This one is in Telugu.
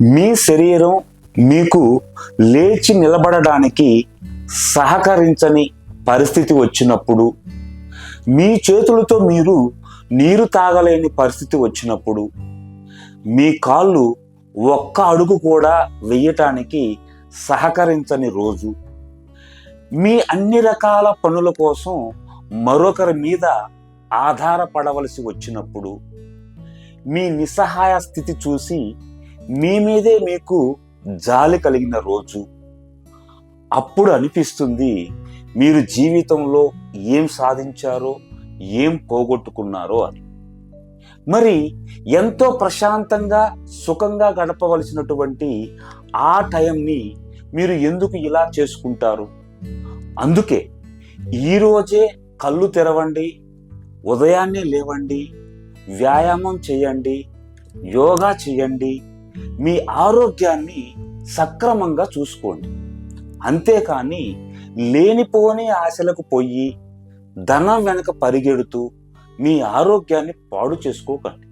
మీ శరీరం మీకు లేచి నిలబడడానికి సహకరించని పరిస్థితి వచ్చినప్పుడు మీ చేతులతో మీరు నీరు తాగలేని పరిస్థితి వచ్చినప్పుడు మీ కాళ్ళు ఒక్క అడుగు కూడా వెయ్యటానికి సహకరించని రోజు. మీ అన్ని రకాల పనుల కోసం మరొకరి మీద ఆధారపడవలసి వచ్చినప్పుడు మీ నిస్సహాయ స్థితి చూసి మీ మీదే మీకు జాలి కలిగిన రోజు. అప్పుడు అనిపిస్తుంది మీరు జీవితంలో ఏం సాధించారో ఏం పోగొట్టుకున్నారో అని. మరి ఎంతో ప్రశాంతంగా సుఖంగా గడపవలసినటువంటి ఆ టైంని మీరు ఎందుకు ఇలా చేసుకుంటారు? అందుకే ఈరోజే కళ్ళు తెరవండి ఉదయాన్నే లేవండి వ్యాయామం చేయండి యోగా చేయండి మీ ఆరోగ్యాన్ని సక్రమంగా చూసుకోండి. అంతేకాని లేనిపోని ఆశలకు పోయి ధనం వెనక పరిగెడుతూ మీ ఆరోగ్యాన్ని పాడు చేసుకోకండి.